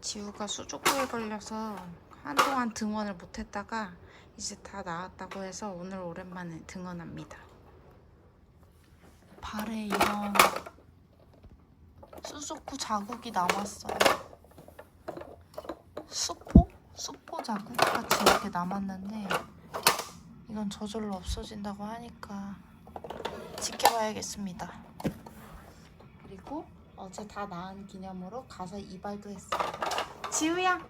지우가 수족구에 걸려서 한동안 등원을 못했다가 이제 다 나았다고 해서 오늘 오랜만에 등원합니다. 발에 이런 수족구 자국이 남았어요. 수포? 수포 자국 같이 이렇게 남았는데 이건 저절로 없어진다고 하니까 지켜봐야겠습니다. 그리고 어제 다 나은 기념으로 가서 이발도 했어요. 지우야,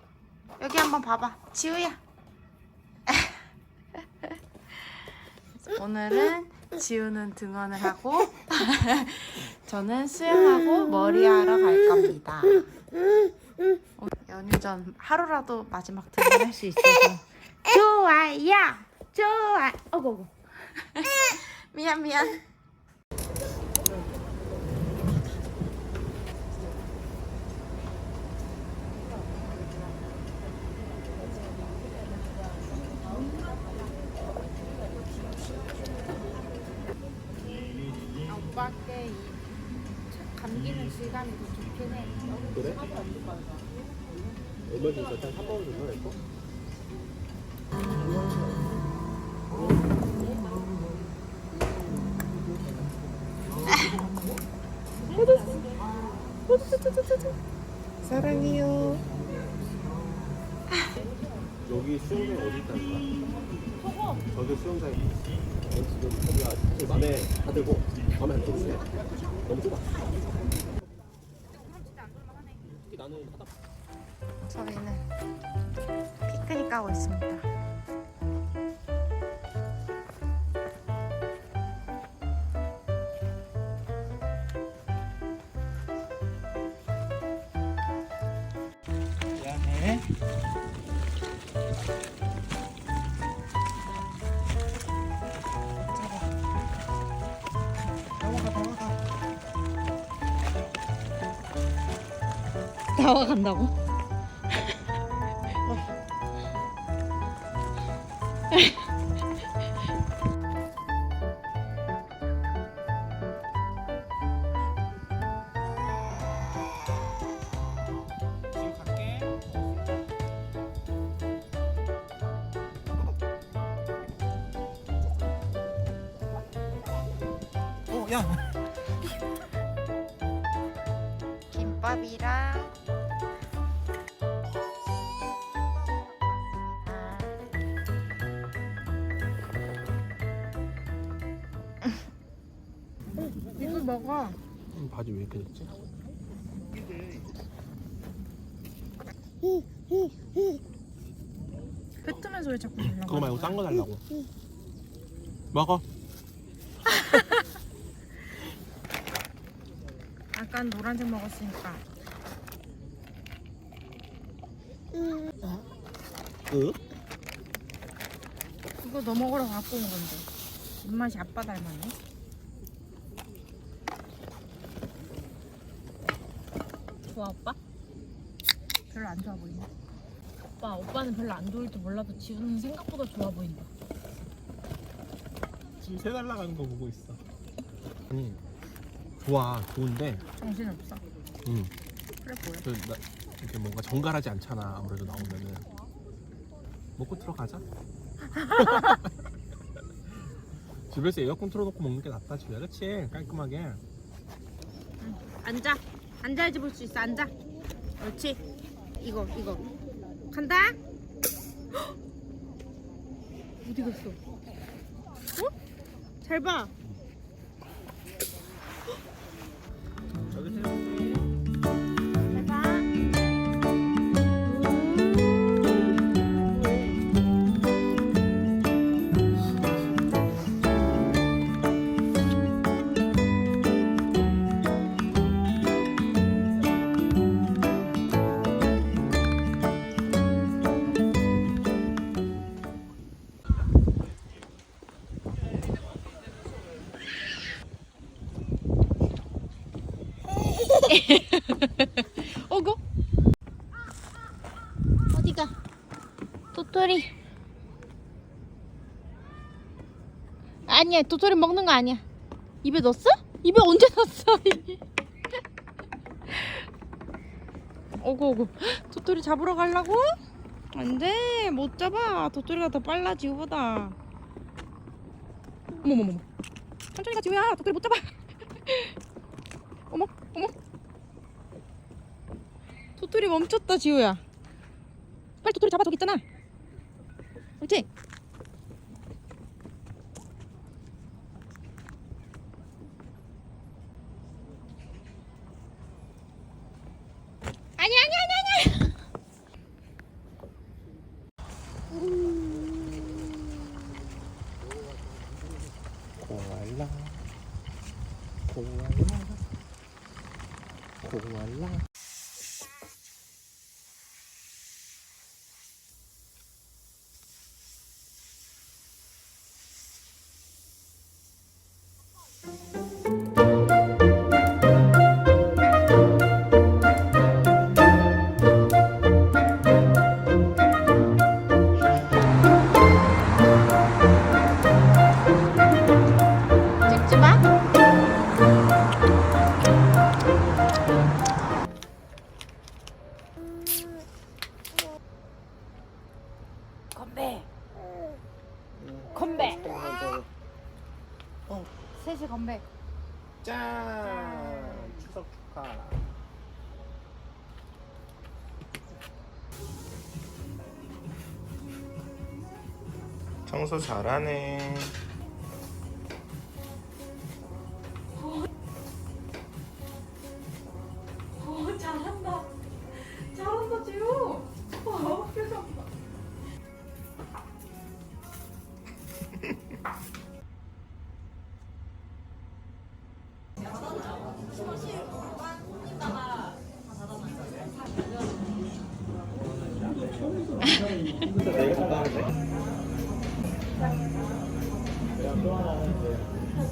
여기 한번 봐봐. 지우야. 오늘은 지우는 등원을 하고 저는 수영하고 머리하러 갈 겁니다. 어, 연휴 전 하루라도 마지막 등원할 수 있어서 좋아요, 좋아. 어고고. 미안 미안. 감기는 질감이 더 좋긴 해. 그래? 얼마 정도 한 3만 원 정도 낼거? 사랑해요. 여기 수영장 어디 있다는 거야? 저기 수영장이 지금 거기가 사실 맘에 다 들고 맘에 안 들고 너무 좁아. 저희는 피크닉 가고 있습니다. 나와 간다고? 어, 야. 먹어. 바지 왜 이렇게 됐지? 뱉으면서 왜 자꾸 올라가? 그거 말고 딴 거 달라고. 먹어. 아까 노란색 먹었으니까. 그? 이거 너 먹으러 갖고 온 건데. 입맛이 아빠 닮았네. 좋아 오빠? 별로 안 좋아 보이네. 오빠 오빠는 별로 안 좋을지 몰라도 지우는 생각보다 좋아 보인다. 지금 새 날라가는 거 보고 있어. 아니, 좋아, 좋은데, 정신 없어. 응. 그래 보여. 그, 나, 이렇게 뭔가 정갈하지 않잖아. 아무래도 나오면은. 먹고 들어가자. 집에서 에어컨 틀어놓고 먹는 게 낫다, 집에. 그치? 깔끔하게. 앉아. 앉아야지 볼 수 있어. 앉아. 그렇지. 이거 이거. 간다. 헉! 어디 갔어? 어? 잘 봐. 어구 어디가 도토리 아니야 도토리 먹는 거 아니야 입에 넣었어? 입에 언제 넣었어? 오고 오고. 도토리 잡으러 가려고? 안 돼 못 잡아. 도토리가 더 빨라 지우보다. 어머머머. 천천히 가 지우야. 도토리 못 잡아. 어머 어머. 도토리 멈췄다 지우야. 빨리 도토리 잡아 저기 있잖아. 그렇지? 코알라 코알라 코알라 축하 청소 잘하네.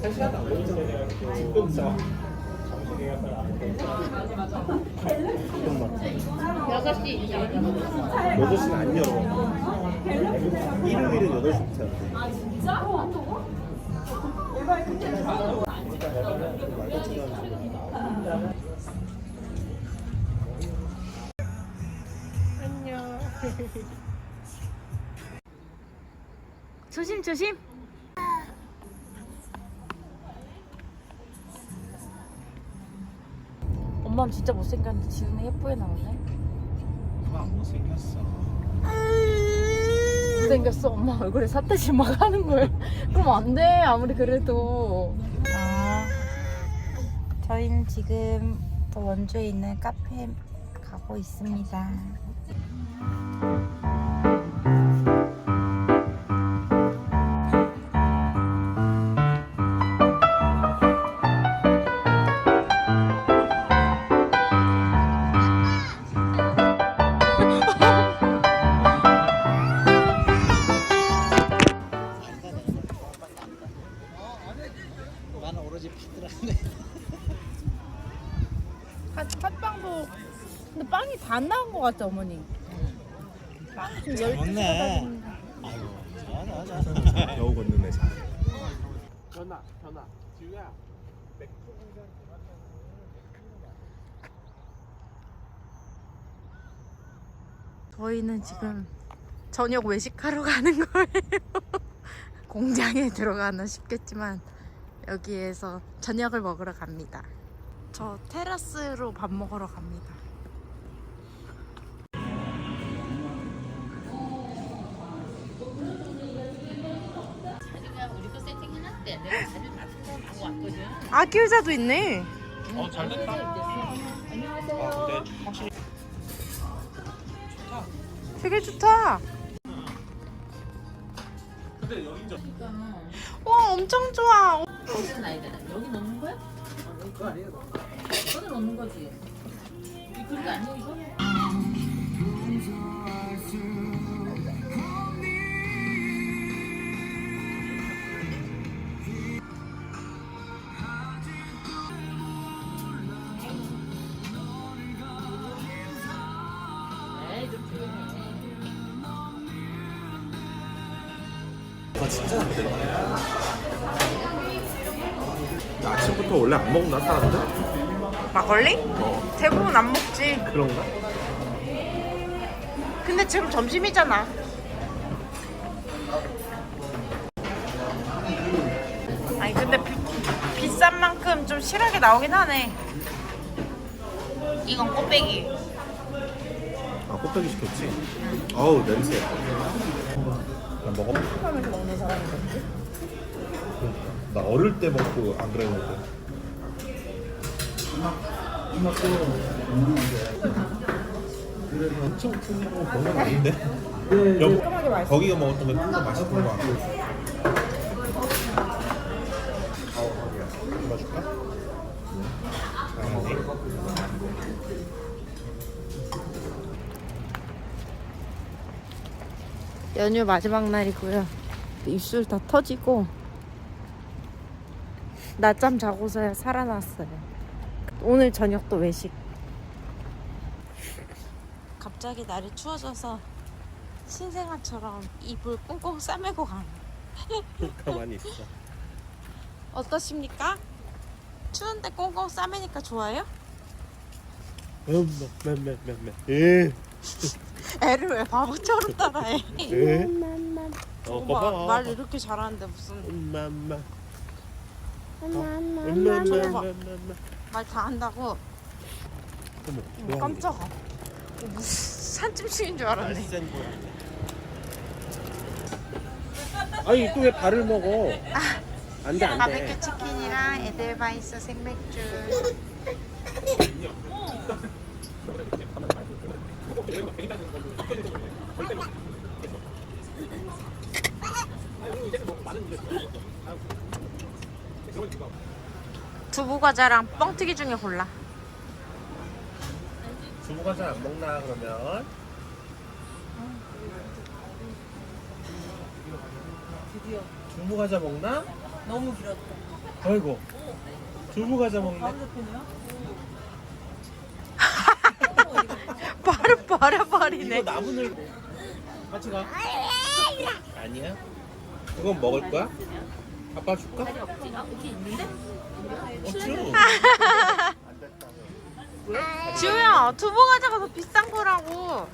맞지? 6시. 8시는 안 열어 일요일은 8시부터 아 조심, 조심. 엄마는 진짜 못생겼는데 지우는 예쁘게 나오네. 누가 못생겼어 못생겼어. 엄마 얼굴에 삿대질 막 하는 거야. 그럼 안 돼. 아무리 그래도. 아, 저희는 지금 또 원주에 있는 카페 가고 있습니다. 팥, 팥빵도 근데 빵이 다안 나온 것 같아 어머니. 빵이 좀 열. 좋네 아이고 자자자 겨우 걷는 애 잘. 전화 전화 지우야 저희는 지금 저녁 외식하러 가는 거예요. 공장에 들어가나 싶겠지만 여기에서 저녁을 먹으러 갑니다. 저 테라스로 밥 먹으러 갑니다. 아기 의자도 있네. 어, 잘 됐다. 안녕하세요. 확실히 되게 좋다. 근데 여기 저와 엄청 좋아. 여기는 아니다. 여기 넣는 거야? 손을 넣는 거지. 이 그릇 아니야 이거? 에이 좀 조용해. 아 진짜 안. 아침부터 원래 안 먹나 사람들? 막걸리? 어 대부분 안 먹지. 그런가? 근데 지금 점심이잖아. 아니 근데 비, 비싼 만큼 좀 실하게 나오긴 하네. 이건 꽃배기. 아 꽃배기 시켰지? 어우 냄새 나 먹어? 하면서 먹는 사람이겠지? 나 어릴 때 먹고 안 그랬는데 엄청 큰거 그런 건 아닌데? 여, 거기가 먹었던 게 좀 더 맛있던 거 같고 먹어줄까? 당연히 연휴 마지막 날이고요. 입술 다 터지고 낮잠 자고서야 살아났어요. 오늘 저녁도 외식. 갑자기 날이 추워져서 신생아처럼 이불 꽁꽁 싸매고 간. 가만히 있어 어떠십니까? 추운데 꽁꽁 싸매니까 좋아요? 맴맴맴맴 예. 애를 왜 바보처럼 따라해? 예. 어. 말 이렇게 잘하는데 무슨 엄마. 엄마. 말 다 한다고? 어머 깜짝아. 어, 무슨 산짐승인 줄 알았네. 아니 또 왜 발을 먹어? 안돼 안돼. 바베큐 치킨이랑 에델바이스 생맥주 두부 과자랑 뻥튀기 중에 골라 두부 과자 안 먹나 그러면? 두부 과자 먹나? 너무 길었다. 아이고 두부 과자 먹네. 바로 버려버리네 이거 나무늘 같이 가. 아니야? 이건 먹을 거야? 아빠 줄까? 자리 없지? 아, 여기 있는데? 없죠. 지우야 두부 과자가 더 비싼 거라고